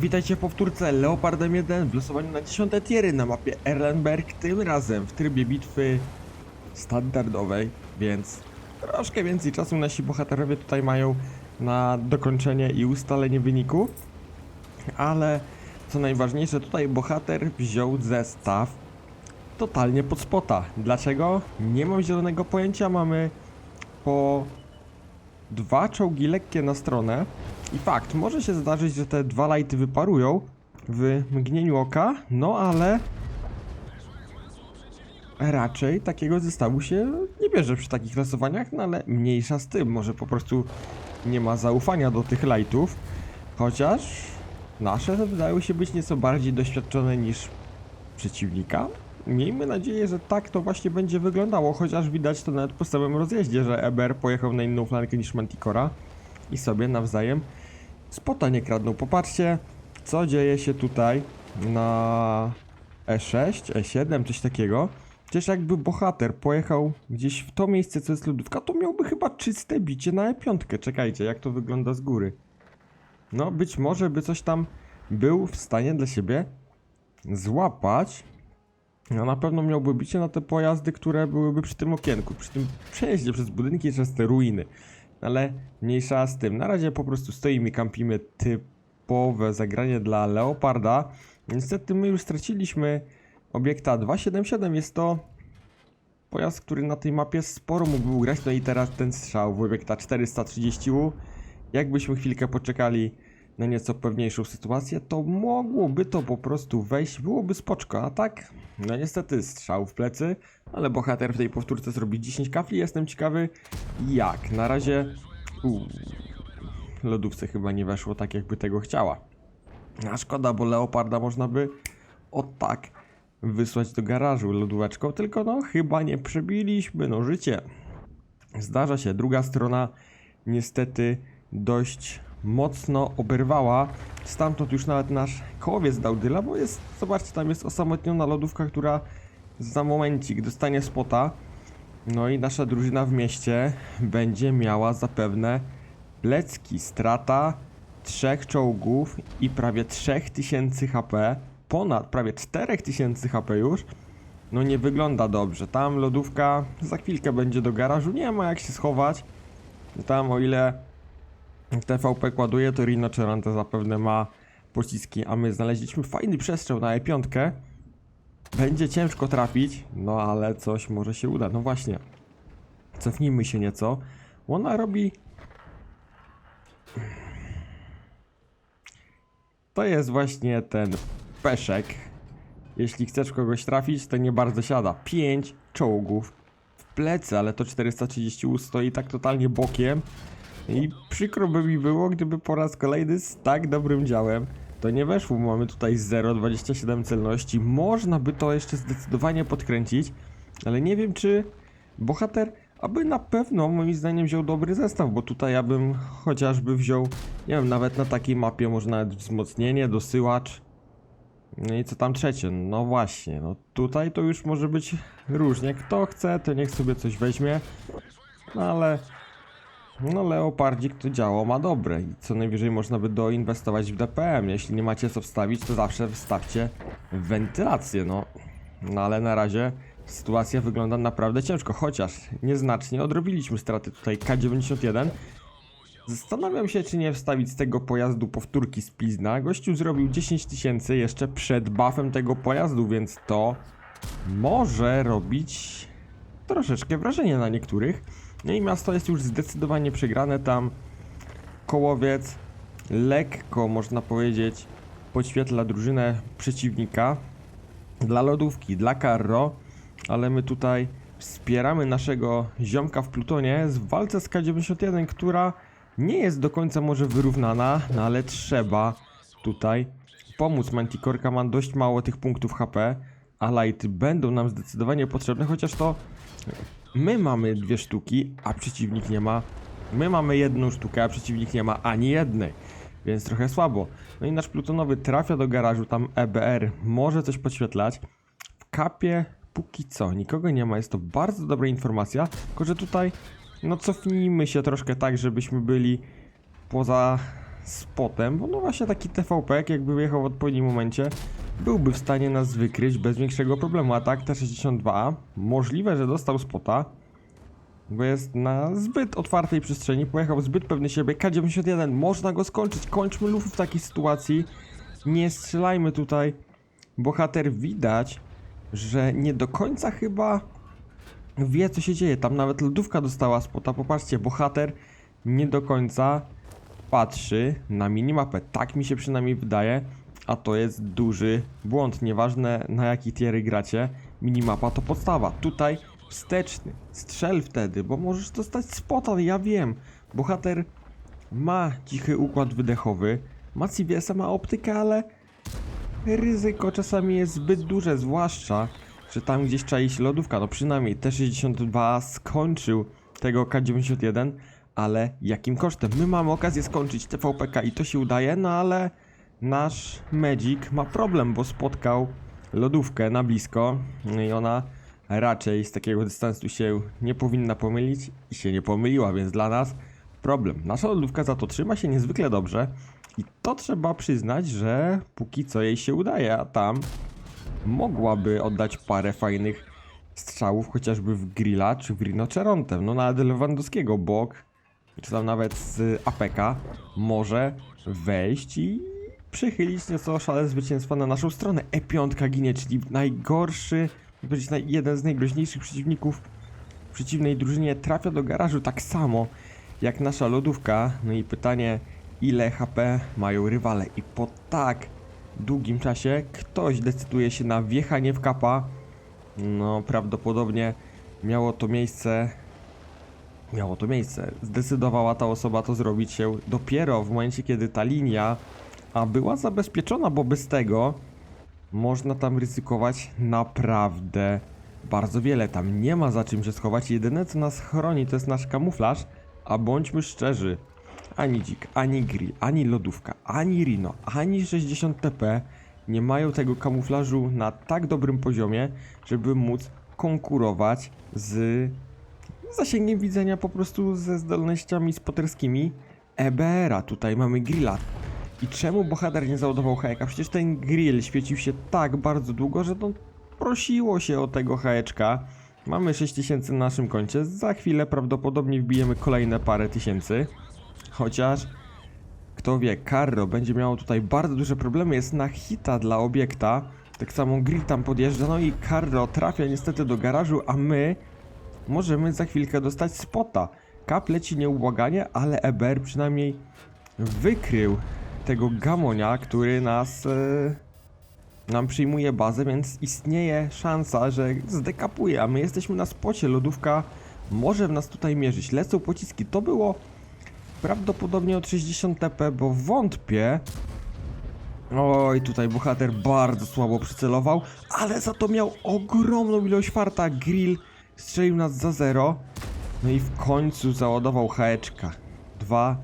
Witajcie w powtórce Leopardem 1 w losowaniu na 10 tiery na mapie Erlenberg, tym razem w trybie bitwy standardowej, więc troszkę więcej czasu nasi bohaterowie tutaj mają na dokończenie i ustalenie wyniku, ale co najważniejsze, tutaj bohater wziął zestaw totalnie pod spota. Dlaczego? Nie mam zielonego pojęcia, mamy po dwa czołgi lekkie na stronę i fakt, może się zdarzyć, że te dwa lighty wyparują w mgnieniu oka, no ale raczej takiego zestawu się nie bierze przy takich losowaniach, no ale mniejsza z tym, może po prostu nie ma zaufania do tych lightów, chociaż nasze wydają się być nieco bardziej doświadczone niż przeciwnika. Miejmy nadzieję, że tak to właśnie będzie wyglądało, chociaż widać to nawet po samym rozjeździe, że EBR pojechał na inną flankę niż Manticora i sobie nawzajem spota nie kradną. Popatrzcie, co dzieje się tutaj na E6, E7, coś takiego. Przecież jakby bohater pojechał gdzieś w to miejsce, co jest lodówka, to miałby chyba czyste bicie na E5. Czekajcie, jak to wygląda z góry. No, być może by coś tam był w stanie dla siebie złapać. No na pewno miałby bicie na te pojazdy, które byłyby przy tym okienku, przy tym przejeździe przez budynki przez te ruiny. Ale mniejsza z tym. Na razie po prostu stoimy kampimy typowe zagranie dla Leoparda. Niestety my już straciliśmy obiekta 277. Jest to pojazd, który na tej mapie sporo mógłby ugrać. No i teraz ten strzał w obiekta 430U. Jakbyśmy chwilkę poczekali na nieco pewniejszą sytuację, to mogłoby to po prostu wejść, byłoby spoczko, a tak, no niestety strzał w plecy, ale bohater w tej powtórce zrobi 10 kafli, jestem ciekawy jak, na razie, lodówce chyba nie weszło tak jakby tego chciała, a szkoda, bo Leoparda można by o tak wysłać do garażu lodóweczką, tylko no chyba nie przebiliśmy, no życie. Zdarza się, druga strona niestety dość mocno oberwała. Stamtąd już nawet nasz kołowiec dał dyla, bo jest, zobaczcie, tam jest osamotniona lodówka, która za momencik dostanie spota. No i nasza drużyna w mieście będzie miała zapewne plecki. Strata trzech czołgów i prawie 3000 HP. Ponad prawie 4000 HP już. No nie wygląda dobrze. Tam lodówka za chwilkę będzie do garażu. Nie ma jak się schować. Tam o ile TVP kładuje, to Rino Cerante zapewne ma pociski, a my znaleźliśmy fajny przestrzał na E5. Będzie ciężko trafić, no ale coś może się uda. No właśnie. Cofnijmy się nieco. Ona robi... To jest właśnie ten peszek. Jeśli chcesz kogoś trafić, to nie bardzo siada. 5 czołgów w plecy, ale to 430 stoi tak totalnie bokiem. I przykro by mi było, gdyby po raz kolejny z tak dobrym działem to nie weszło. Mamy tutaj 0,27 celności. Można by to jeszcze zdecydowanie podkręcić, ale nie wiem czy bohater, aby na pewno moim zdaniem wziął dobry zestaw, bo tutaj ja bym chociażby wziął, nie wiem, nawet na takiej mapie może nawet wzmocnienie, dosyłacz. No i co tam trzecie? No właśnie, no tutaj to już może być różnie. Kto chce, to niech sobie coś weźmie. No ale no Leopardzik to działo ma dobre i co najwyżej można by doinwestować w DPM. Jeśli nie macie co wstawić, to zawsze wstawcie wentylację, no. No ale na razie sytuacja wygląda naprawdę ciężko, chociaż nieznacznie odrobiliśmy straty tutaj K91. Zastanawiam się, czy nie wstawić z tego pojazdu powtórki z Plizna. Gościu zrobił 10 tysięcy jeszcze przed buffem tego pojazdu, więc to może robić troszeczkę wrażenie na niektórych. No i miasto jest już zdecydowanie przegrane. Tam kołowiec lekko, można powiedzieć, podświetla drużynę przeciwnika. Dla lodówki, dla Carro, ale my tutaj wspieramy naszego ziomka w Plutonie w walce z K91, która nie jest do końca może wyrównana, no ale trzeba tutaj pomóc. Manticorka ma dość mało tych punktów HP, a lighty będą nam zdecydowanie potrzebne, chociaż to my mamy dwie sztuki, a przeciwnik nie ma. My mamy jedną sztukę, a przeciwnik nie ma ani jednej. Więc trochę słabo. No i nasz plutonowy trafia do garażu, tam EBR może coś podświetlać. W kapie póki co nikogo nie ma, jest to bardzo dobra informacja. Tylko, że tutaj, no cofnijmy się troszkę tak, żebyśmy byli poza spotem, bo no właśnie taki TVP, jak jakby wyjechał w odpowiednim momencie, byłby w stanie nas wykryć bez większego problemu. A tak T62, możliwe, że dostał spota, bo jest na zbyt otwartej przestrzeni, pojechał zbyt pewny siebie. K91, można go skończyć, kończmy lufy w takiej sytuacji. Nie strzelajmy tutaj. Bohater widać, że nie do końca chyba wie co się dzieje. Tam nawet lodówka dostała spota. Popatrzcie, bohater nie do końca patrzy na minimapę. Tak mi się przynajmniej wydaje. A to jest duży błąd. Nieważne na jaki tiery gracie, minimapa to podstawa. Tutaj wsteczny. Strzel wtedy, bo możesz dostać spota, ja wiem. Bohater ma cichy układ wydechowy, ma CVS-a, ma optykę, ale ryzyko czasami jest zbyt duże, zwłaszcza, że tam gdzieś czai się lodówka. No przynajmniej T62 skończył tego K91, ale jakim kosztem? My mamy okazję skończyć TVPK i to się udaje, no ale nasz Magic ma problem, bo spotkał lodówkę na blisko i ona raczej z takiego dystansu się nie powinna pomylić i się nie pomyliła, więc dla nas problem. Nasza lodówka za to trzyma się niezwykle dobrze i to trzeba przyznać, że póki co jej się udaje, a tam mogłaby oddać parę fajnych strzałów, chociażby w grilla czy w rinocerontem. No nawet Lewandowskiego bok, czy tam nawet z APK może wejść i przychylić nieco szale zwycięstwa na naszą stronę. E5 ginie, czyli najgorszy, naj, jeden z najgroźniejszych przeciwników w przeciwnej drużynie trafia do garażu tak samo jak nasza lodówka. No i pytanie, ile HP mają rywale i po tak długim czasie ktoś decyduje się na wjechanie w kapa. No prawdopodobnie miało to miejsce miało to miejsce. Zdecydowała ta osoba to zrobić się dopiero w momencie, kiedy ta linia a była zabezpieczona, bo bez tego można tam ryzykować naprawdę bardzo wiele. Tam nie ma za czym się schować. Jedyne co nas chroni to jest nasz kamuflaż, a bądźmy szczerzy. Ani dzik, ani grill, ani lodówka, ani Rino, ani 60 TP nie mają tego kamuflażu na tak dobrym poziomie, żeby móc konkurować z zasięgiem widzenia po prostu ze zdolnościami spoterskimi EBR-a. Tutaj mamy grilla. I czemu bohater nie załadował hajeka? Przecież ten grill świecił się tak bardzo długo, że to prosiło się o tego hajeczka. Mamy 6000 na naszym koncie. Za chwilę prawdopodobnie wbijemy kolejne parę tysięcy. Chociaż kto wie, Carro będzie miało tutaj bardzo duże problemy. Jest na hita dla obiekta. Tak samo grill tam podjeżdża. No i Carro trafia niestety do garażu, a my możemy za chwilkę dostać spota. Kap leci nieubłaganie, ale EBR przynajmniej wykrył tego gamonia, który nas e, nam przyjmuje bazę, więc istnieje szansa, że zdekapuje, a my jesteśmy na spocie, lodówka może nas tutaj mierzyć. Lecą pociski, to było prawdopodobnie od 60 TP, bo wątpię. Oj, tutaj bohater bardzo słabo przycelował, ale za to miał ogromną ilość farta. Grill strzelił nas za zero. No i w końcu załadował haeczka. Dwa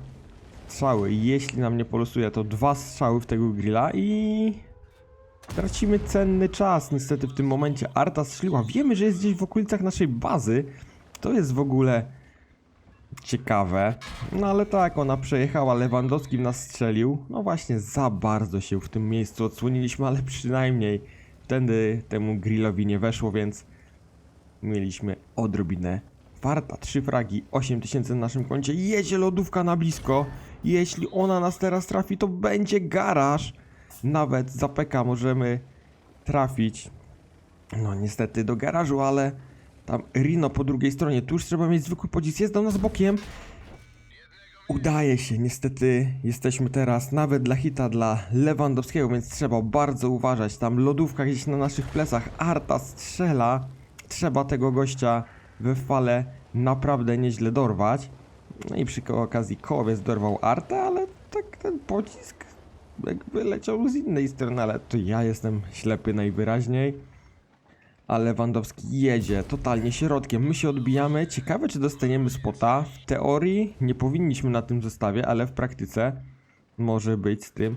strzały. Jeśli nam nie polosuje, to dwa strzały w tego grilla i... Tracimy cenny czas niestety w tym momencie. Arta strzeliła. Wiemy, że jest gdzieś w okolicach naszej bazy. To jest w ogóle ciekawe. No ale tak, ona przejechała. Lewandowski nas strzelił. No właśnie, za bardzo się w tym miejscu odsłoniliśmy, ale przynajmniej wtedy temu grillowi nie weszło, więc mieliśmy odrobinę farta. Trzy fragi, 8000 na naszym koncie. Jedzie lodówka na blisko. Jeśli ona nas teraz trafi, to będzie garaż. Nawet za PK możemy trafić. No niestety do garażu, ale tam Rino po drugiej stronie. Tu już trzeba mieć zwykły pocisk. Jest do nas bokiem. Udaje się, niestety jesteśmy teraz nawet dla hita dla Lewandowskiego, więc trzeba bardzo uważać. Tam lodówka gdzieś na naszych plecach, Arta strzela. Trzeba tego gościa we fale naprawdę nieźle dorwać. No i przy okazji kołowiec dorwał Artę, ale tak ten pocisk jakby leciał z innej strony, ale to ja jestem ślepy najwyraźniej. A Lewandowski jedzie totalnie środkiem. My się odbijamy. Ciekawe, czy dostaniemy spota. W teorii nie powinniśmy na tym zestawie, ale w praktyce może być z tym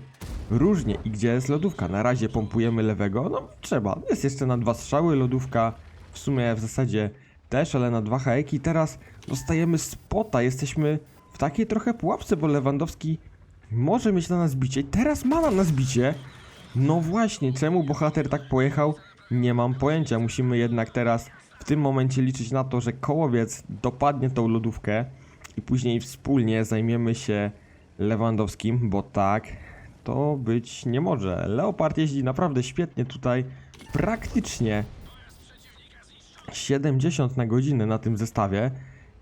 różnie. I gdzie jest lodówka? Na razie pompujemy lewego. No trzeba. Jest jeszcze na dwa strzały lodówka. W sumie w zasadzie też, ale na dwa hajeki. Teraz dostajemy spota. Jesteśmy w takiej trochę pułapce, bo Lewandowski może mieć na nas bicie. Teraz ma na nas bicie. No właśnie, czemu bohater tak pojechał? Nie mam pojęcia. Musimy jednak teraz w tym momencie liczyć na to, że kołowiec dopadnie tą lodówkę i później wspólnie zajmiemy się Lewandowskim, bo tak to być nie może. Leopard jeździ naprawdę świetnie tutaj, praktycznie 70 na godzinę na tym zestawie,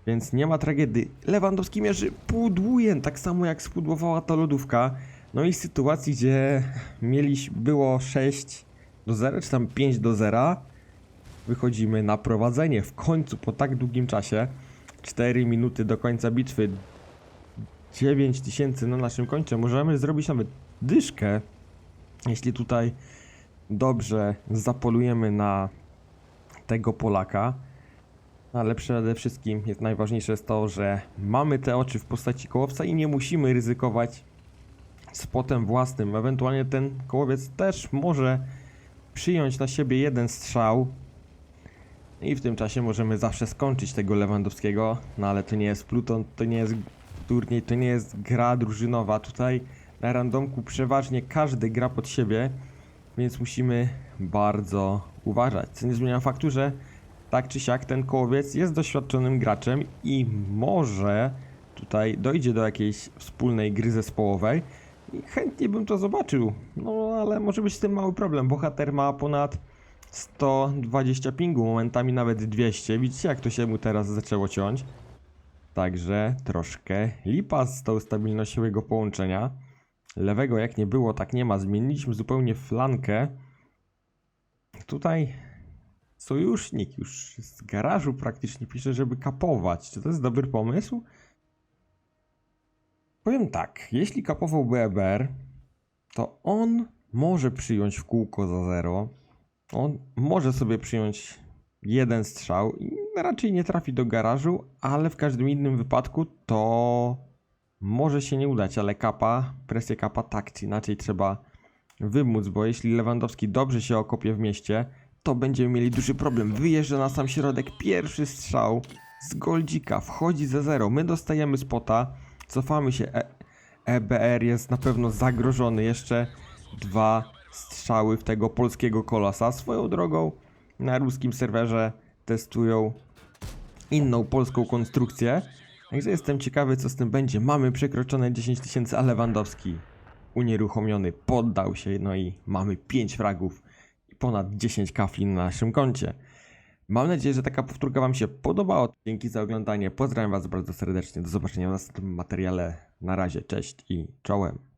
więc nie ma tragedii. Lewandowski mierzy pudłuje, tak samo jak spudłowała ta lodówka. No i w sytuacji, gdzie mieliśmy, było 6 do 0, czy tam 5 do 0, wychodzimy na prowadzenie w końcu po tak długim czasie. 4 minuty do końca bitwy, 9 tysięcy na naszym koncie. Możemy zrobić nawet dyszkę, jeśli tutaj dobrze zapolujemy na tego Polaka. Ale przede wszystkim jest najważniejsze jest to, że mamy te oczy w postaci kołowca i nie musimy ryzykować spotem własnym. Ewentualnie ten kołowiec też może przyjąć na siebie jeden strzał i w tym czasie możemy zawsze skończyć tego Lewandowskiego. No ale to nie jest Pluton, to nie jest turniej, to nie jest gra drużynowa. Tutaj na randomku przeważnie każdy gra pod siebie, więc musimy bardzo uważać. Co nie zmienia faktu, że tak czy siak ten kołowiec jest doświadczonym graczem i może tutaj dojdzie do jakiejś wspólnej gry zespołowej i chętnie bym to zobaczył. No ale może być z tym mały problem. Bohater ma ponad 120 pingu, momentami nawet 200. Widzicie jak to się mu teraz zaczęło ciąć? Także troszkę lipa z tą stabilnością jego połączenia. Lewego jak nie było, tak nie ma. Zmieniliśmy zupełnie flankę. Tutaj sojusznik już z garażu praktycznie pisze, żeby kapować. Czy to jest dobry pomysł? Powiem tak, jeśli kapowałby EBR, to on może przyjąć w kółko za zero. On może sobie przyjąć jeden strzał i raczej nie trafi do garażu, ale w każdym innym wypadku to może się nie udać, ale kapa, presję kapa tak czy inaczej trzeba wymóc, bo jeśli Lewandowski dobrze się okopie w mieście, to będziemy mieli duży problem. Wyjeżdża na sam środek, pierwszy strzał z Goldzika, wchodzi za zero, my dostajemy spota, cofamy się, e EBR jest na pewno zagrożony, jeszcze dwa strzały w tego polskiego kolosa. Swoją drogą na ruskim serwerze testują inną polską konstrukcję, także jestem ciekawy co z tym będzie. Mamy przekroczone 10 tysięcy, a Lewandowski unieruchomiony poddał się, no i mamy 5 fragów i ponad 10 kafli na naszym koncie. Mam nadzieję, że taka powtórka Wam się podobała. Dzięki za oglądanie. Pozdrawiam Was bardzo serdecznie. Do zobaczenia w następnym materiale. Na razie, cześć i czołem.